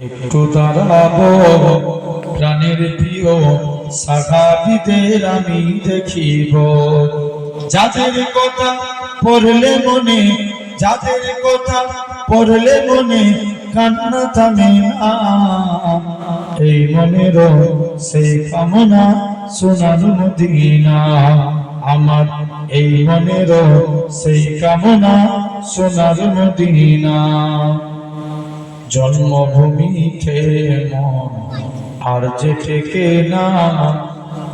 একটু দাঁড়াবো। প্রাণের প্রিয় সাহাবিদের আমি দেখিব। যাদের কথা পড়লে মনে, যাদের কথা পড়লে মনে কান্না থামে না। এই মনের সেই কামনা সোনার মদিনা। আমার এই মনের সেই কামনা সোনার মদিনা। জন্মভূমিতে মন। আর যে থেকে না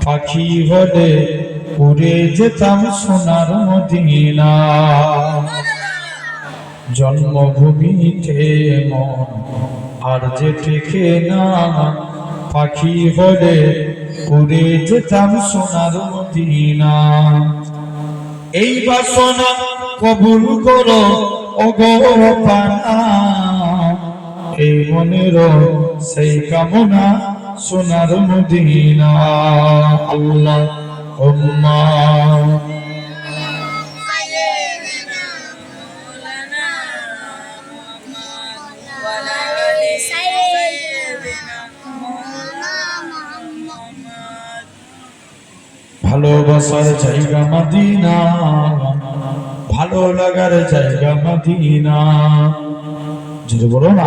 পাখি হলে উড়ে যেতাম সোনার মদিনা। জন্মভূমিতে মন। আর যে থেকে না পাখি হলে উড়ে যেতাম সোনার মদিনা। এই বাসনা কবুল করো অগপানা এই মনের সেই কামনা সোনার মদিনা। আল্লাহ ভালোবাসার জায়গা মদিনা, ভালো লাগার জায়গা মদিনা। যদি বলো না।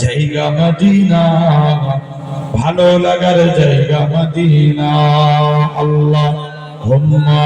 জায়গা মদিনা। ভালো লাগার জায়গা মদিনা। আল্লাহ হুম্মা।